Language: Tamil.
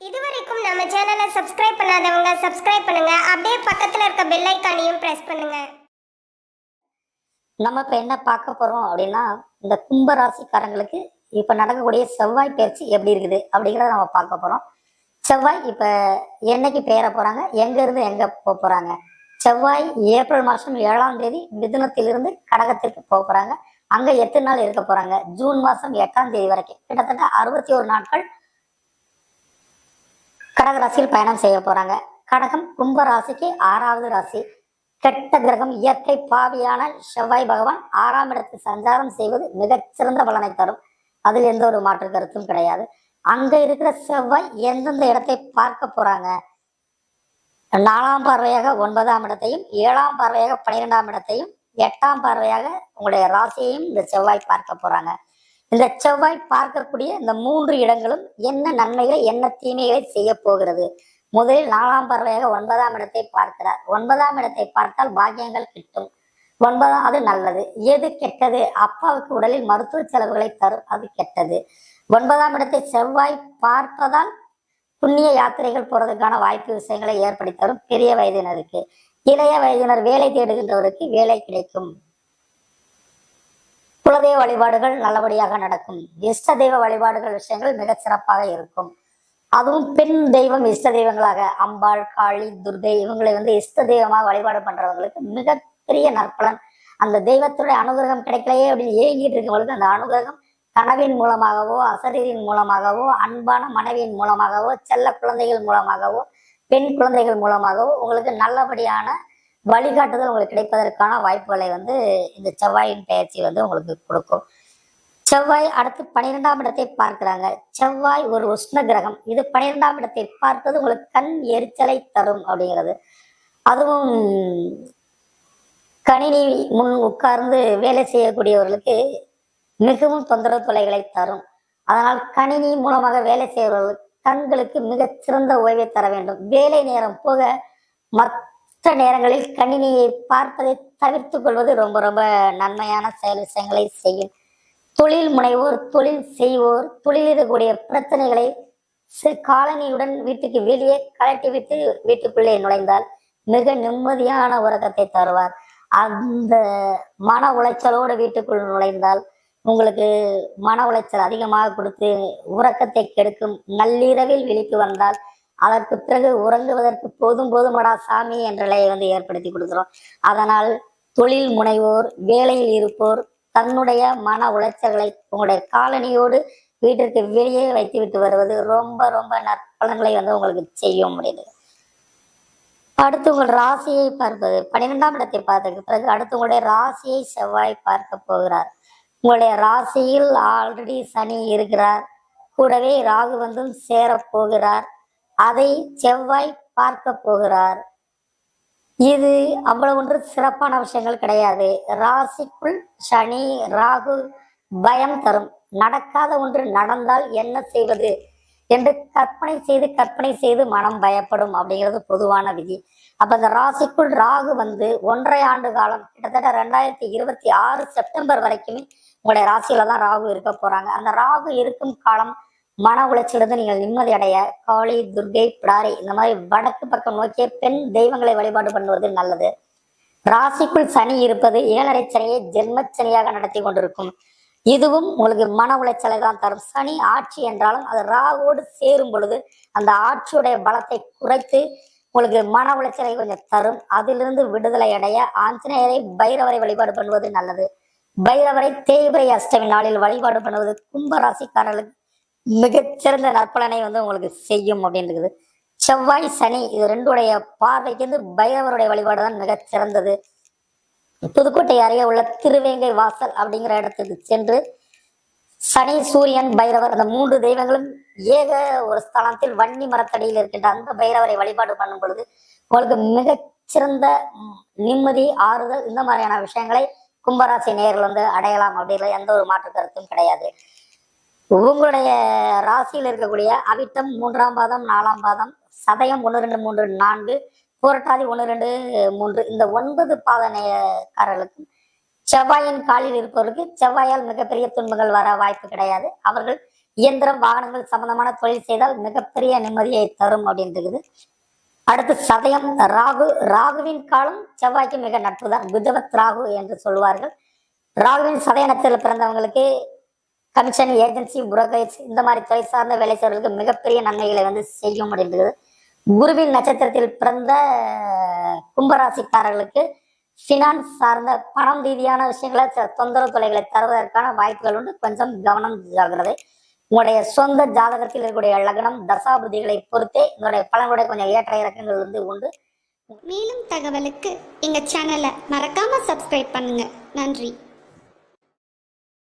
இதுவரைக்கும் நம்ம சேனலை சப்ஸ்கிரைப் பண்ணுங்க. அப்படியே பக்கத்துல இருக்க பெல் ஐக்கானையும் பிரஸ் பண்ணுங்க. நம்ம இப்ப என்ன பார்க்க போறோம் அப்படின்னா இந்த கும்ப ராசிக்காரங்களுக்கு இப்ப நடக்கக்கூடிய செவ்வாய் பயிற்சி எப்படி இருக்குது அப்படிங்கிறத நம்ம பார்க்க போறோம். செவ்வாய் இப்ப என்னைக்கு பெயர போறாங்க? எங்க இருந்து எங்க போக போறாங்க? செவ்வாய் ஏப்ரல் மாசம் ஏழாம் தேதி மிதுனத்திலிருந்து கடகத்திற்கு போக போறாங்க. அங்க எத்தனை நாள் இருக்க போறாங்க? ஜூன் மாசம் எட்டாம் தேதி வரைக்கும். கிட்டத்தட்ட அறுபத்தி ஒரு நாட்கள் கடக ராசியில் பயணம் செய்ய போறாங்க. கடகம் கும்ப ராசிக்கு ஆறாவது ராசி. கெட்ட கிரகம் இயற்கை பாவியான செவ்வாய் பகவான் ஆறாம் இடத்தில் சஞ்சாரம் செய்வது மிகச்சிறந்த பலனை தரும். அதில் எந்த ஒரு மாற்று கருத்தும் கிடையாது. அங்க இருக்கிற செவ்வாய் எந்தெந்த இடத்தை பார்க்க போறாங்க? நாலாம் பார்வையாக ஒன்பதாம் இடத்தையும் ஏழாம் பார்வையாக பன்னிரெண்டாம் இடத்தையும் எட்டாம் பார்வையாக உங்களுடைய ராசியையும் இந்த செவ்வாய் பார்க்க போறாங்க. இந்த செவ்வாய் பார்க்கக்கூடிய இந்த மூன்று இடங்களும் என்ன நன்மைகளை என்ன தீமைகளை செய்ய போகிறது? முதலில் நாலாம் பார்வையாக ஒன்பதாம் இடத்தை பார்க்கிறார். ஒன்பதாம் இடத்தை பார்த்தால் பாக்கியங்கள் கிட்டும். ஒன்பதாம் அது நல்லது. எது கெட்டது? அப்பாவுக்கு உடலில் மருத்துவ செலவுகளை தரும் அது கெட்டது. ஒன்பதாம் இடத்தை செவ்வாய் பார்ப்பதால் புண்ணிய யாத்திரைகள் போறதுக்கான வாய்ப்பு விஷயங்களை ஏற்படுத்தி தரும். பெரிய வயதினருக்கு. இளைய வயதினர் வேலை தேடுகின்றவருக்கு வேலை கிடைக்கும். குலதெய்வ வழிபாடுகள் நல்லபடியாக நடக்கும். இஷ்ட தெய்வ வழிபாடுகள் விஷயங்கள் மிக சிறப்பாக இருக்கும். அதுவும் பெண் தெய்வம் இஷ்ட தெய்வங்களாக. அம்பாள் காளி துர்கை இவங்களை வந்து இஷ்ட தெய்வமாக வழிபாடு பண்றவங்களுக்கு மிகப்பெரிய நற்பலன். அந்த தெய்வத்துடைய அனுகிரகம் கிடைக்கலையே அப்படின்னு ஏங்கிட்டு இருக்கவங்களுக்கு அந்த அனுகிரகம் கனவின் மூலமாகவோ அசரீரின் மூலமாகவோ அன்பான மனைவியின் மூலமாகவோ செல்ல குழந்தைகள் மூலமாகவோ பெண் குழந்தைகள் மூலமாகவோ உங்களுக்கு நல்லபடியான வழிகாட்டுதல் உங்களுக்கு கிடைப்பதற்கான வாய்ப்புகளை வந்து இந்த செவ்வாயின் பயிற்சி வந்து உங்களுக்கு கொடுக்கும். செவ்வாய் அடுத்து பன்னிரெண்டாம் இடத்தை பார்க்கிறாங்க. செவ்வாய் ஒரு உஷ்ண கிரகம். இது பன்னிரெண்டாம் இடத்தை பார்ப்பது உங்களுக்கு கண் எரிச்சலை தரும் அப்படிங்கிறது. அதுவும் கணினி முன் உட்கார்ந்து வேலை செய்யக்கூடியவர்களுக்கு மிகவும் தொந்தரவு தொலைகளை தரும். அதனால் கணினி மூலமாக வேலை செய்பவர்கள் கண்களுக்கு மிகச்சிறந்த ஓய்வை தர வேண்டும். வேலை நேரம் போக மற்ற மற்ற நேரங்களில் கணினியை பார்ப்பதை தவிர்த்து கொள்வது ரொம்ப ரொம்ப நன்மையான செயல் விஷயங்களை செய்யும். தொழில் முனைவோர் தொழில் செய்வோர் தொழில் இருக்கக்கூடிய பிரச்சனைகளை சிறு காலனியுடன் வீட்டுக்கு வெளியே கலட்டி விட்டு வீட்டுக்குள்ளே நுழைந்தால் மிக நிம்மதியான உறக்கத்தை தருவார். அந்த மன உளைச்சலோடு வீட்டுக்குள் நுழைந்தால் உங்களுக்கு மன உளைச்சல் அதிகமாக கொடுத்து உறக்கத்தை கெடுக்கும். நள்ளிரவில் விழித்து வந்தால் அதற்கு பிறகு உறங்குவதற்கு போதும் போதுமடா சாமி என்ற நிலையை வந்து ஏற்படுத்தி கொடுக்குறோம். அதனால் தொழில் முனைவோர் வேலையில் இருப்போர் தன்னுடைய மன உளைச்சல்களை உங்களுடைய காலனியோடு வீட்டிற்கு வெளியே வைத்து விட்டு வருவது ரொம்ப ரொம்ப நற்பலன்களை வந்து உங்களுக்கு செய்ய முடியுது அடுத்து உங்கள் ராசியை பார்ப்பது. பன்னிரெண்டாம் இடத்தை பார்த்ததுக்கு பிறகு அடுத்து உங்களுடைய ராசியை செவ்வாய் பார்க்க போகிறார். உங்களுடைய ராசியில் ஆல்ரெடி சனி இருக்கிறார். கூடவே ராகு வந்தும் சேரப் போகிறார். அதை செவ்வாய் பார்க்க போகிறார். இது அவ்வளவு ஒன்று சிறப்பான விஷயங்கள் கிடையாது. ராசிக்குள் சனி ராகு பயம் தரும். நடக்காத ஒன்று நடந்தால் என்ன செய்வது என்று கற்பனை செய்து கற்பனை செய்து மனம் பயப்படும் அப்படிங்கிறது பொதுவான விதி. அப்ப அந்த ராசிக்குள் ராகு வந்து ஒன்றரை ஆண்டு காலம் கிட்டத்தட்ட ரெண்டாயிரத்தி இருபத்தி ஆறு செப்டம்பர் வரைக்குமே உங்களுடைய ராசியில தான் ராகு இருக்க போறாங்க. அந்த ராகு இருக்கும் காலம் மன உளைச்சலிருந்து நீங்கள் நிம்மதி அடைய காளி துர்கை பிடாரி இந்த மாதிரி வடக்கு பக்கம் நோக்கிய பெண் தெய்வங்களை வழிபாடு பண்ணுவது நல்லது. ராசிக்குள் சனி இருப்பது ஏழரை சனியை ஜென்மச்சனியாக நடத்தி கொண்டிருக்கும். இதுவும் உங்களுக்கு மன உளைச்சலை தான் தரும். சனி ஆட்சி என்றாலும் அது ராகோடு சேரும் பொழுது அந்த ஆட்சியுடைய பலத்தை குறைத்து உங்களுக்கு மன உளைச்சலை கொஞ்சம் தரும். அதிலிருந்து விடுதலை அடைய ஆஞ்சநேயரை பைரவரை வழிபாடு பண்ணுவது நல்லது. பைரவரை தேய்பிரை அஷ்டமி நாளில் வழிபாடு பண்ணுவது கும்ப ராசிக்காரர்களுக்கு மிகச்சிறந்த நற்பலனை வந்து உங்களுக்கு செய்யும் அப்படின்றது செவ்வாய் சனி இது ரெண்டுடைய பார்வைக்கு வந்து பைரவருடைய வழிபாடு தான் மிகச்சிறந்தது. புதுக்கோட்டை அருகே உள்ள திருவேங்கை வாசல் அப்படிங்கிற இடத்துக்கு சென்று சனி சூரியன் பைரவர் அந்த மூன்று தெய்வங்களும் ஏக ஒரு ஸ்தலத்தில் வன்னி மரத்தடியில் இருக்கின்ற அந்த பைரவரை வழிபாடு பண்ணும் பொழுது உங்களுக்கு மிகச்சிறந்த நிம்மதி ஆறுதல் இந்த மாதிரியான விஷயங்களை கும்பராசி நேரில் வந்து அடையலாம் அப்படிங்கிற எந்த ஒரு மாற்று கருத்தும் கிடையாது. உங்களுடைய ராசியில் இருக்கக்கூடிய அவிட்டம் மூன்றாம் பாதம் நாலாம் பாதம் சதயம் ஒன்று ரெண்டு மூன்று நான்கு புரட்டாதி ஒன்று ரெண்டு மூன்று இந்த ஒன்பது பாதனைக்காரர்களுக்கும் செவ்வாயின் காலில் இருப்பவர்களுக்கு செவ்வாயால் மிகப்பெரிய துன்பங்கள் வர வாய்ப்பு கிடையாது. அவர்கள் இயந்திரம் வாகனங்கள் சம்பந்தமான தொழில் செய்தால் மிகப்பெரிய நிம்மதியை தரும் அப்படின்றது அடுத்து சதயம் ராகு ராகுவின் காலம் செவ்வாய்க்கு மிக நட்புதான். குஜவத் ராகு என்று சொல்வார்கள் ராகுவின் சதயனத்தில் பிறந்தவங்களுக்கு கமிஷன் ஏஜென்சி புரோக்கரேஜ் இந்த மாதிரி துறை சார்ந்த வேலை செய்வர்களுக்கு மிகப்பெரிய நன்மைகளை வந்து செய்ய முடிந்தது குருவின் நட்சத்திரத்தில் பிறந்த கும்பராசிக்காரர்களுக்கு ஃபினான்ஸ் சார்ந்த பணம் ரீதியான விஷயங்களை சில தொந்தரவு தொலைகளை தருவதற்கான வாய்ப்புகள் உண்டு. கொஞ்சம் கவனம் ஜாகிறது உங்களுடைய சொந்த ஜாதகத்தில் இருக்கக்கூடிய லக்னம் தசாபுதிகளை பொறுத்தே உங்களுடைய பலனுடைய கொஞ்சம் ஏற்ற இறக்கங்கள் வந்து உண்டு. மேலும் தகவலுக்கு எங்கள் சேனலை மறக்காமல் சப்ஸ்கிரைப் பண்ணுங்கள் நன்றி.